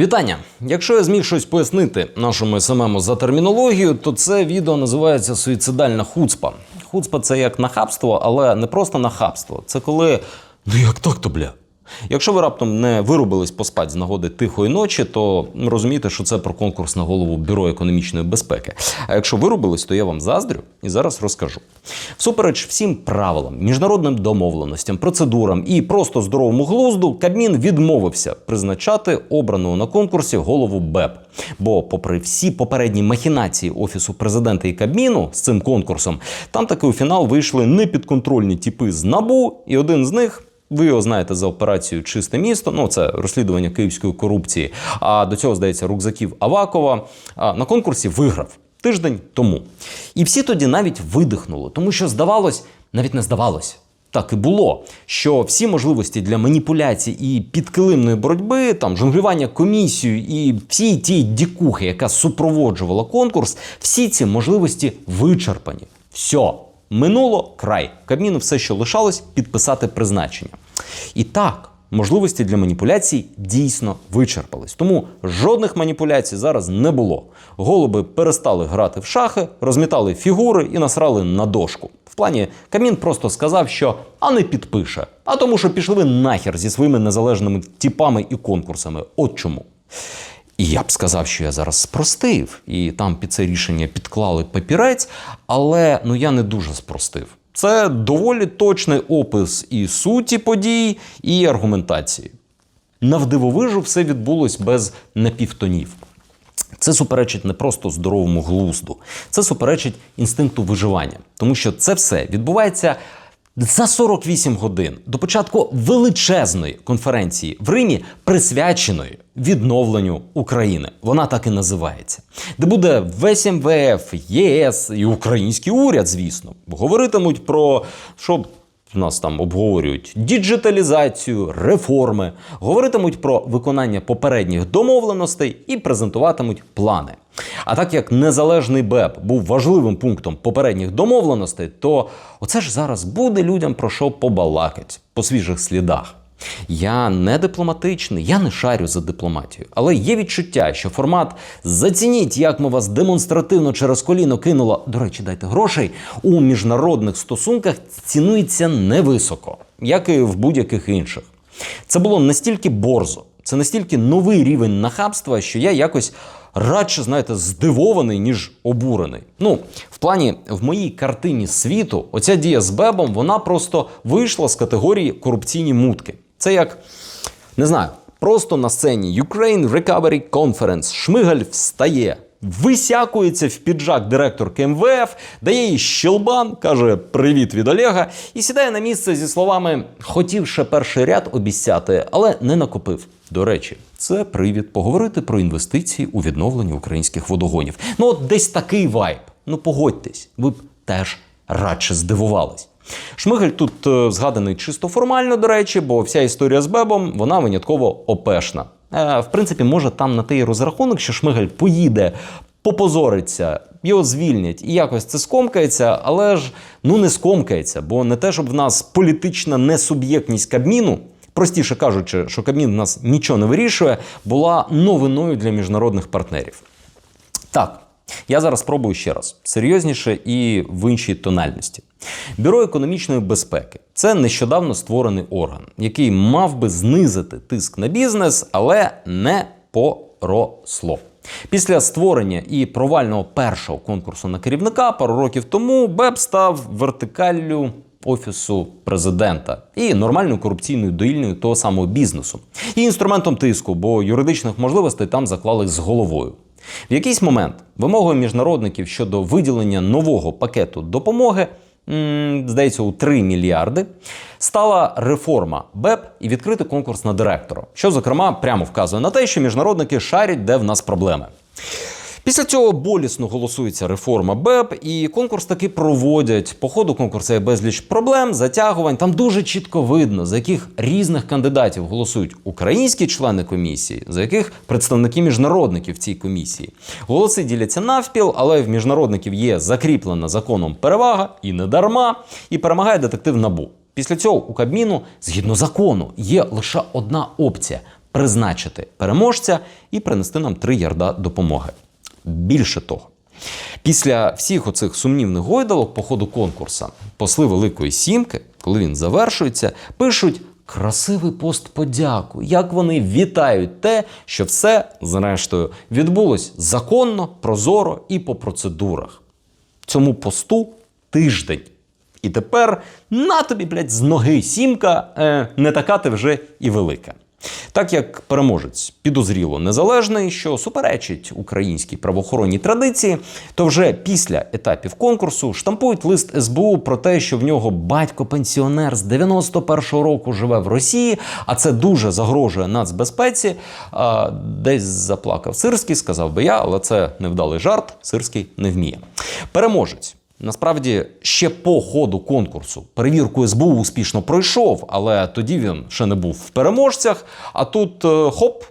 Вітання! Якщо я зміг щось пояснити нашому СММу за термінологію, то це відео називається суїцидальна хуцпа. Хуцпа це як нахабство, але не просто нахабство. Це коли ну як так то бля. Якщо ви раптом не вирубились поспати з нагоди тихої ночі, то розумієте, що це про конкурс на голову Бюро економічної безпеки. А якщо вирубились, то я вам заздрю і зараз розкажу. Всупереч всім правилам, міжнародним домовленостям, процедурам і просто здоровому глузду, Кабмін відмовився призначати обраного на конкурсі голову БЕП. Бо, попри всі попередні махінації офісу президента і Кабміну з цим конкурсом, там таки у фінал вийшли непідконтрольні тіпи з набу, і один з них. Ви його знаєте за операцією Чисте місто. Ну це розслідування київської корупції. А до цього здається рюкзаків Авакова. На конкурсі виграв тиждень тому. І всі тоді навіть видихнули, тому що здавалось, навіть не здавалось. Так і було, що всі можливості для маніпуляцій і підкилимної боротьби, там жонглювання комісією і всі ті дікухи, яка супроводжувала конкурс, всі ці можливості вичерпані. Все, минуло край. Кабміну все, що лишалось, підписати призначення. І так, можливості для маніпуляцій дійсно вичерпались. Тому жодних маніпуляцій зараз не було. Голуби перестали грати в шахи, розмітали фігури і насрали на дошку. В плані Камін просто сказав, що а не підпише, а тому, що пішли ви нахер зі своїми незалежними типами і конкурсами. От чому. І я б сказав, що я зараз спростив, і там під це рішення підклали папірець, але ну я не дуже спростив. Це доволі точний опис і суті подій, і аргументації. Навдивовижу все відбулось без напівтонів. Це суперечить не просто здоровому глузду, це суперечить інстинкту виживання, тому що це все відбувається за 48 годин до початку величезної конференції в Римі, присвяченої відновленню України. Вона так і називається, де буде весь МВФ, ЄС і український уряд, звісно, говоритимуть про що нас там обговорюють діджиталізацію, реформи, говоритимуть про виконання попередніх домовленостей і презентуватимуть плани. А так як незалежний БЕП був важливим пунктом попередніх домовленостей, то оце ж зараз буде людям про що побалакать по свіжих слідах. Я не дипломатичний, я не шарю за дипломатію, але є відчуття, що формат зацініть, як ми вас демонстративно через коліно кинуло. До речі, дайте грошей у міжнародних стосунках цінується невисоко, як і в будь-яких інших. Це було настільки борзо, це настільки новий рівень нахабства, що я якось радше, знаєте, здивований, ніж обурений. Ну, в плані в моїй картині світу, оця дія з Бебом, вона просто вийшла з категорії корупційні мутки. Це як не знаю, просто на сцені Ukraine Recovery Conference Шмигаль встає. Висякується в піджак директорки МВФ, дає їй щелбан, каже Привіт від Олега, і сідає на місце зі словами Хотів ще перший ряд обіцяти, але не накопив. До речі, це привід поговорити про інвестиції у відновлення українських водогонів. Ну, от десь такий вайб. Ну погодьтесь, ви б теж радше здивувались. Шмигель тут е, згаданий чисто формально, до речі, бо вся історія з Бебом вона винятково опешна. Е, в принципі, може там на той розрахунок, що Шмигель поїде, попозориться, його звільнять і якось це скомкається, але ж ну не скомкається, бо не те, щоб в нас політична несуб'єктність Кабміну. Простіше кажучи, що Кабмін в нас нічого не вирішує, була новиною для міжнародних партнерів. Так, я зараз спробую ще раз серйозніше і в іншій тональності. Бюро економічної безпеки це нещодавно створений орган, який мав би знизити тиск на бізнес, але не поросло. Після створення і провального першого конкурсу на керівника пару років тому БЕП став вертикаллю офісу президента і нормальною корупційною доїльною того самого бізнесу, і інструментом тиску, бо юридичних можливостей там заклали з головою. В якийсь момент вимогою міжнародників щодо виділення нового пакету допомоги, здається, у 3 мільярди, стала реформа БЕП і відкрити конкурс на директора, що, зокрема, прямо вказує на те, що міжнародники шарять, де в нас проблеми. Після цього болісно голосується реформа БЕП, і конкурс таки проводять. По ходу конкурсу є безліч проблем, затягувань. Там дуже чітко видно, за яких різних кандидатів голосують українські члени комісії, за яких представники міжнародників в цій комісії. Голоси діляться навпіл, але в міжнародників є закріплена законом перевага і не дарма, і перемагає детектив набу. Після цього у Кабміну, згідно закону, є лише одна опція призначити переможця і принести нам 3 ярда допомоги. Більше того, після всіх оцих сумнівних гойдалок по ходу конкурсу посли Великої Сімки, коли він завершується, пишуть красивий пост подяку, як вони вітають те, що все, зрештою, відбулось законно, прозоро і по процедурах. Цьому посту тиждень. І тепер на тобі, блядь, з ноги сімка, е, не така ти вже і велика. Так як переможець підозріло незалежний, що суперечить українській правоохоронній традиції, то вже після етапів конкурсу штампують лист СБУ про те, що в нього батько-пенсіонер з 91-го року живе в Росії, а це дуже загрожує нацбезпеці. А, десь заплакав Сирський, сказав би я, але це невдалий жарт. Сирський не вміє. Переможець. Насправді ще по ходу конкурсу перевірку СБУ успішно пройшов, але тоді він ще не був в переможцях. А тут е, хоп,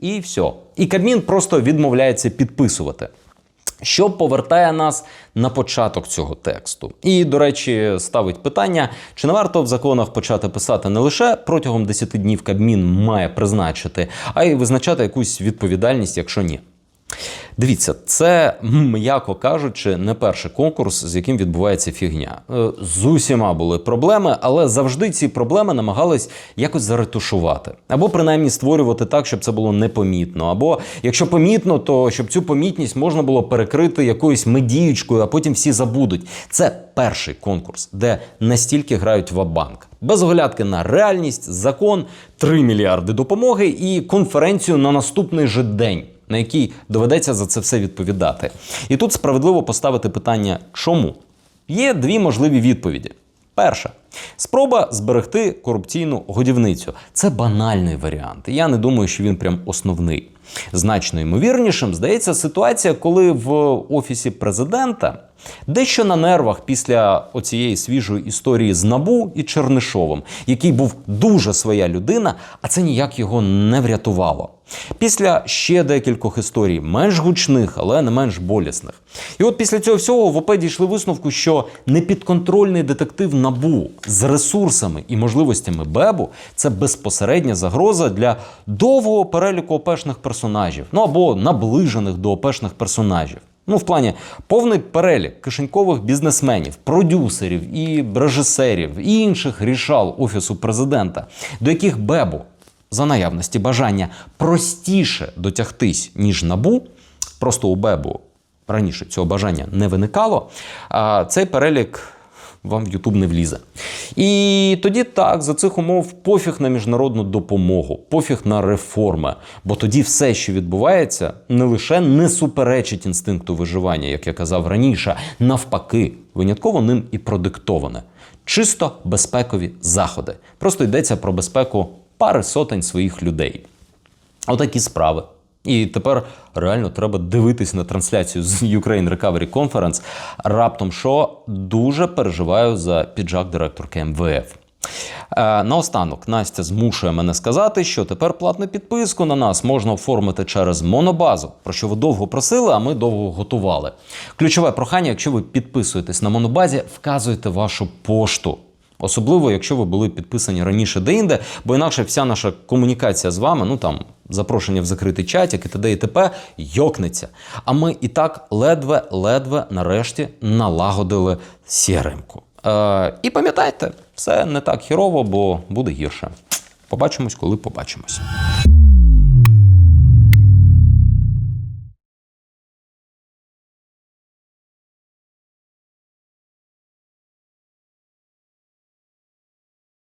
і все. І Кабмін просто відмовляється підписувати. Що повертає нас на початок цього тексту. І, до речі, ставить питання: чи не варто в законах почати писати не лише протягом 10 днів Кабмін має призначити, а й визначати якусь відповідальність, якщо ні. Дивіться, це, м'яко кажучи, не перший конкурс, з яким відбувається фігня. Е, З усіма були проблеми, але завжди ці проблеми намагались якось заретушувати. Або принаймні створювати так, щоб це було непомітно. Або якщо помітно, то щоб цю помітність можна було перекрити якоюсь медіючкою, а потім всі забудуть. Це перший конкурс, де настільки грають в банк без оглядки на реальність, закон, 3 мільярди допомоги і конференцію на наступний же день на якій доведеться за це все відповідати. І тут справедливо поставити питання, чому? Є дві можливі відповіді. Перша спроба зберегти корупційну годівницю. Це банальний варіант. Я не думаю, що він прям основний. Значно ймовірнішим здається ситуація, коли в офісі президента дещо на нервах після оцієї свіжої історії з Набу і Чернишовим, який був дуже своя людина, а це ніяк його не врятувало. Після ще декількох історій, менш гучних, але не менш болісних. І от після цього всього в ОП дійшли висновку, що непідконтрольний детектив Набу з ресурсами і можливостями Бебу це безпосередня загроза для довгого переліку ОПшних персонажів, ну або наближених до ОПшних персонажів. Ну, в плані повний перелік кишенькових бізнесменів, продюсерів і режисерів і інших рішал офісу президента, до яких Бебу за наявності бажання простіше дотягтись, ніж набу. Просто у Бебу раніше цього бажання не виникало. А цей перелік вам в Ютуб не влізе. І тоді так, за цих умов пофіг на міжнародну допомогу, пофіг на реформи. Бо тоді все, що відбувається, не лише не суперечить інстинкту виживання, як я казав раніше, навпаки, винятково ним і продиктоване. Чисто безпекові заходи. Просто йдеться про безпеку пари сотень своїх людей. Отакі справи. І тепер реально треба дивитись на трансляцію з Ukraine Recovery Conference. Раптом що дуже переживаю за піджак директорки МВФ. Е, наостанок Настя змушує мене сказати, що тепер платну підписку на нас можна оформити через монобазу, про що ви довго просили, а ми довго готували. Ключове прохання, якщо ви підписуєтесь на монобазі, вказуйте вашу пошту. Особливо, якщо ви були підписані раніше деінде, бо інакше вся наша комунікація з вами, ну там запрошення в закритий чатик і т.д. і т.п. йокнеться. А ми і так ледве-ледве нарешті налагодили сіремку. Е, і пам'ятайте, все не так хірово, бо буде гірше. Побачимось, коли побачимось.